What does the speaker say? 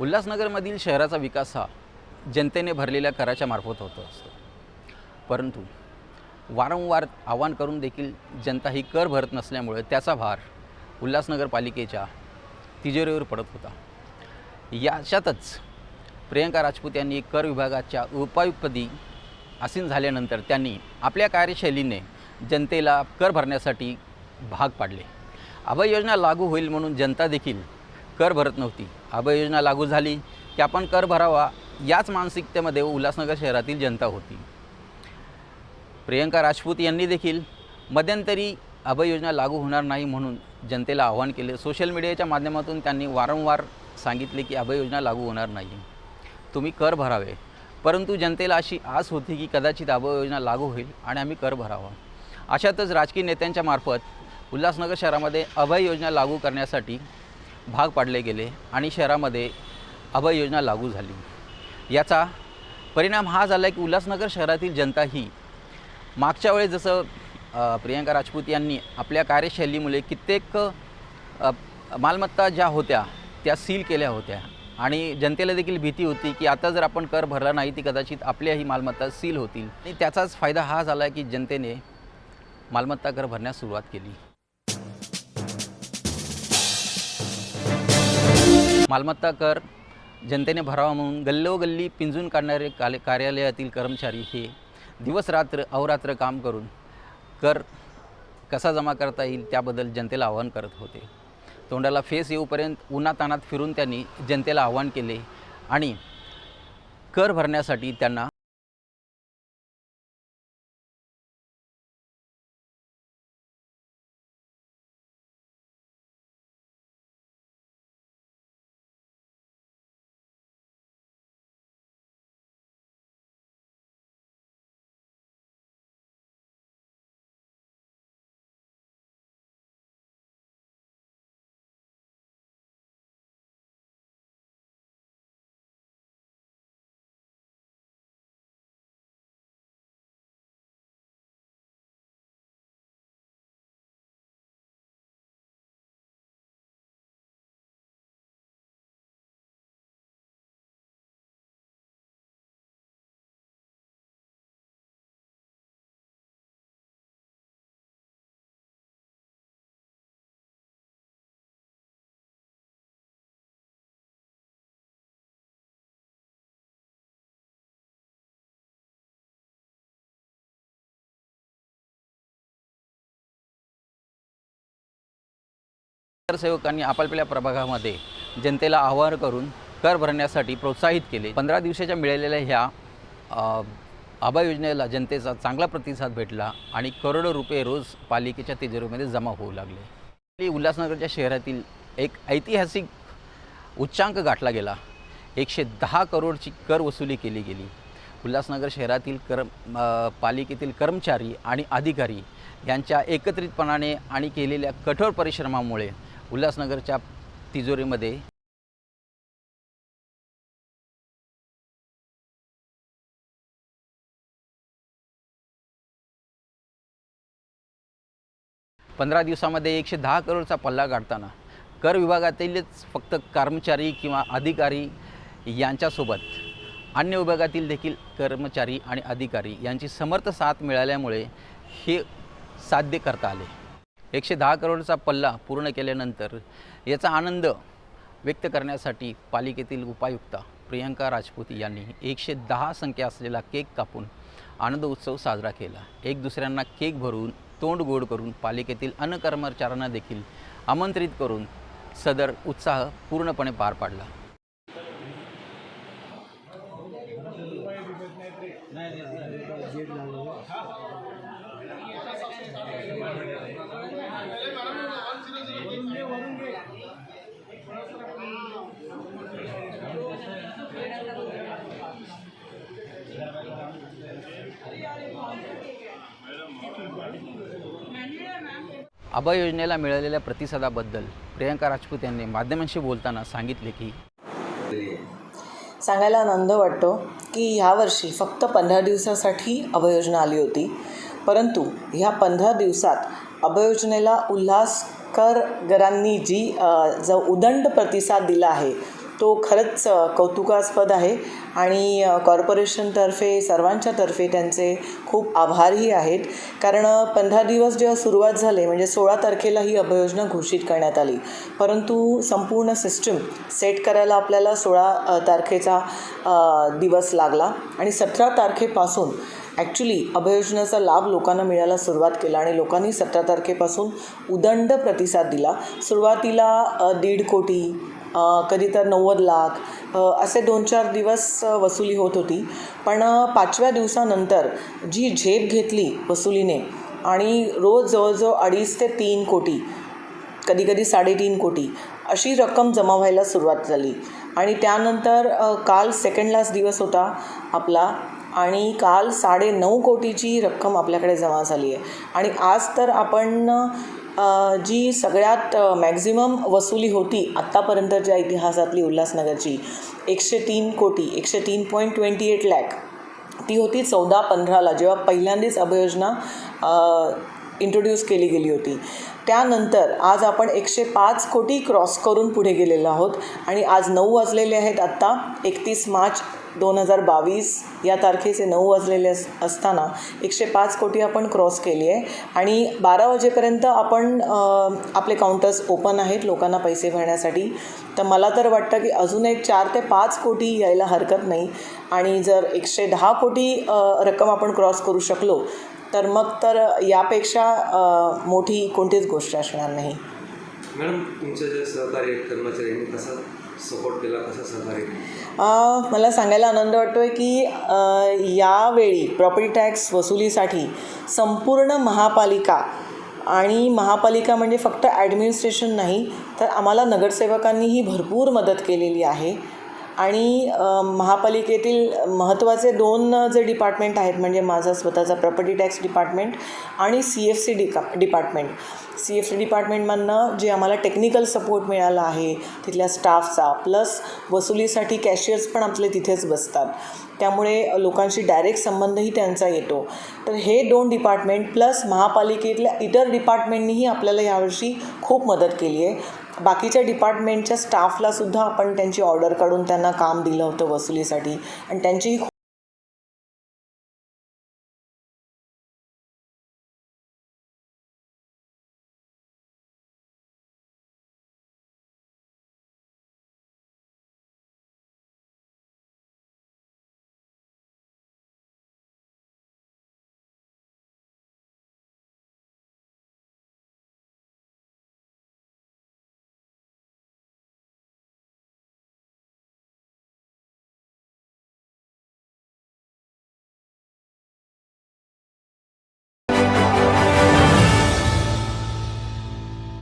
उल्हासनगरमधील शहराचा विकास हा जनतेने भरलेल्या कराच्या मार्फत होत असतो. परंतु वारंवार आवाहन करून देखील जनता ही कर भरत नसल्यामुळे त्याचा भार उल्हासनगर पालिकेच्या तिजोरीवर पडत होता. याच्यातच प्रियंका राजपूत यांनी कर विभागाच्या उपायुक्तपदी आसीन झाल्यानंतर त्यांनी आपल्या कार्यशैलीने जनतेला कर भरण्यासाठी भाग पाडले. अभय योजना लागू होईल म्हणून जनता देखील कर भरत नव्हती. अभय योजना लागू झाली की आपण कर भरावा याच मानसिकतेमध्ये उल्हासनगर शहरातील जनता होती. प्रियंका राजपूत यांनी देखील मध्यंतरी अभय योजना लागू होणार नाही म्हणून जनतेला आवाहन केले. सोशल मीडियाच्या माध्यमातून त्यांनी वारंवार सांगितले की अभय योजना लागू होणार नाही. तुम्ही कर भरावे. परंतु जनतेला अशी आस होती की कदाचित अभय योजना लागू होईल आणि आम्ही कर भरावा. अशातच राजकीय नेत्यांच्या मार्फत उल्हासनगर शहरामध्ये अभय योजना लागू करण्यासाठी भाग पाडले गेले आणि शहरामध्ये अभय योजना लागू झाली. याचा परिणाम हा झाला की उल्हासनगर शहरातील जनता ही मागच्या वेळेस जसं प्रियंका राजपूत यांनी आपल्या कार्यशैलीमुळे कित्येक मालमत्ता ज्या होत्या त्या सील केल्या होत्या. आणि जनतेला देखील भीती होती की आता जर आपण कर भरला नाही ती कदाचित आपल्याही मालमत्ता सील होतील. आणि त्याचाच फायदा हा झाला की जनतेने मालमत्ता कर भरण्यास सुरुवात केली. मालमत्ता कर जनतेने भरावा म्हणून गल्लोगल्ली पिंजून काढणारे काले कार्यालयातील कर्मचारी हे दिवसरात्र अहोरात्र काम करून कर कसा जमा करता येईल त्याबद्दल जनतेला आवाहन करत होते. तोंडाला फेस येऊपर्यंत उन्हातानात फिरून त्यांनी जनतेला आवाहन केले आणि कर भरण्यासाठी त्यांना नगरसेवकांनी आपापल्या प्रभागामध्ये जनतेला आवाहन करून कर भरण्यासाठी प्रोत्साहित केले. पंधरा दिवसाच्या मिळालेल्या ह्या आभा योजनेला जनतेचा चांगला प्रतिसाद भेटला आणि करोडो रुपये रोज पालिकेच्या तिजोरीमध्ये जमा होऊ लागले. उल्हासनगरच्या शहरातील एक ऐतिहासिक उच्चांक गाठला गेला. एकशे दहा करोडची कर वसुली केली गेली. उल्हासनगर शहरातील कर पालिकेतील कर्मचारी आणि अधिकारी यांच्या एकत्रितपणाने आणि केलेल्या कठोर परिश्रमामुळे उल्हासनगरच्या तिजोरीमध्ये पंधरा दिवसामध्ये एकशे दहा करोडचा पल्ला गाठताना कर विभागातीलच फक्त कर्मचारी किंवा अधिकारी यांच्यासोबत. अन्य विभागातील देखील कर्मचारी आणि अधिकारी यांची समर्थ साथ मिळाल्यामुळे हे साध्य करता आले. एकशे दहा करोडचा पल्ला पूर्ण केल्यानंतर याचा आनंद व्यक्त करण्यासाठी पालिकेतील उपायुक्ता प्रियंका राजपूत यांनी एकशे दहा संख्या असलेला केक कापून आनंद उत्सव साजरा केला. एक दुसऱ्यांना केक भरून तोंड गोड करून पालिकेतील अन्न कर्मचाऱ्यांना देखील आमंत्रित करून सदर उत्साह पूर्णपणे पार पाडला. आभा योजनेला मिळालेल्या प्रतिसादाबद्दल प्रियंका राजपूत यांनी माध्यमांशी बोलताना सांगितले की सांगायला आनंद वाटतो की ह्यावर्षी फक्त पंधरा दिवसासाठी अभयोजना आली होती. परंतु ह्या पंधरा दिवसात अभयोजनेला उल्हासकरगरांनी जी जो उदंड प्रतिसाद दिला आहे तो खरंच कौतुकास्पद आहे. आणि कॉर्पोरेशनतर्फे कॉर्पोरेशनतर्फे सर्वांच्यातर्फे त्यांचे खूप आभारही आहेत. कारण पंधरा दिवस जेव्हा सुरुवात झाले म्हणजे सोळा तारखेला ही अभयोजना घोषित करण्यात आली. परंतु संपूर्ण सिस्टम सेट करायला आपल्याला सोळा तारखेचा दिवस लागला. आणि सतरा तारखेपासून ॲक्च्युली अभययोजनेचा लाभ लोकांना मिळायला सुरुवात केला आणि लोकांनी सतरा तारखेपासून उदंड प्रतिसाद दिला. सुरुवातीला दीड कोटी कधी तर नव्वद लाख असे दोन चार दिवस वसुली होत होती. पण पाचव्या दिवसानंतर जी झेप घेतली वसुलीने आणि रोज जवळजवळ अडीच ते तीन कोटी कधी कधी साडेतीन कोटी अशी रक्कम जमा व्हायला सुरुवात झाली. आणि त्यानंतर काल सेकंड लास्ट दिवस होता आपला. आणि काल साडे नऊ कोटीची रक्कम आपल्याकडे जमा झाली आहे. आणि आज तर आपण जी सगळ्यात मॅक्झिमम वसुली होती आत्तापर्यंतच्या इतिहासातली उल्हासनगरची एकशे तीन कोटी एकशे तीन पॉईंट ट्वेंटी एट लॅक ती होती चौदा पंधराला जेव्हा पहिल्यांदाच अभयोजना इंट्रोड्यूस केली गेली होती. त्यानंतर आज आपण एकशे पाच कोटी क्रॉस करून पुढे गेलेलो आहोत. आणि आज नऊ वाजलेले आहेत आत्ता एकतीस मार्च दोन हजार बावीस या तारखेचे नऊ वाजलेले अस असताना एकशे पाच कोटी आपण क्रॉस केली आहे. आणि बारा वाजेपर्यंत आपण आपले काउंटर्स ओपन आहेत लोकांना पैसे भरण्यासाठी तर मला तर वाटतं की अजून एक चार ते पाच कोटी यायला हरकत नाही. आणि जर एकशे दहा कोटी रक्कम आपण क्रॉस करू शकलो तर मग तर यापेक्षा मोठी कोणतीच गोष्ट असणार नाही. मॅडम तुमचे जे सहकारी कर्मचारी सपोर्ट केला कसा सहकार्य मला सांगायला आनंद वाटतो आहे की यावेळी प्रॉपर्टी टॅक्स वसुलीसाठी संपूर्ण महापालिका आणि महापालिका म्हणजे फक्त ॲडमिनिस्ट्रेशन नाही तर आम्हाला नगरसेवकांनीही भरपूर मदत केलेली आहे. आणि महापालिकेतील महत्त्वाचे दोन जे डिपार्टमेंट आहेत म्हणजे माझा स्वतःचा प्रॉपर्टी टॅक्स डिपार्टमेंट आणि सी एफ सी डिका डिपार्टमेंट सी एफ सी डिपार्टमेंटमधनं जे आम्हाला टेक्निकल सपोर्ट मिळाला आहे तिथल्या स्टाफचा प्लस वसुलीसाठी कॅशियर्स पण आपले तिथेच बसतात. त्यामुळे लोकांशी डायरेक्ट संबंधही त्यांचा येतो. तर हे दोन डिपार्टमेंट प्लस महापालिकेतल्या इतर डिपार्टमेंटनीही आपल्याला यावर्षी खूप मदत केली आहे. बाकीच्या डिपार्टमेंटच्या स्टाफलासुद्धा आपण त्यांची ऑर्डर काढून त्यांना काम दिलं होतं वसुलीसाठी. आणि त्यांचीही खूप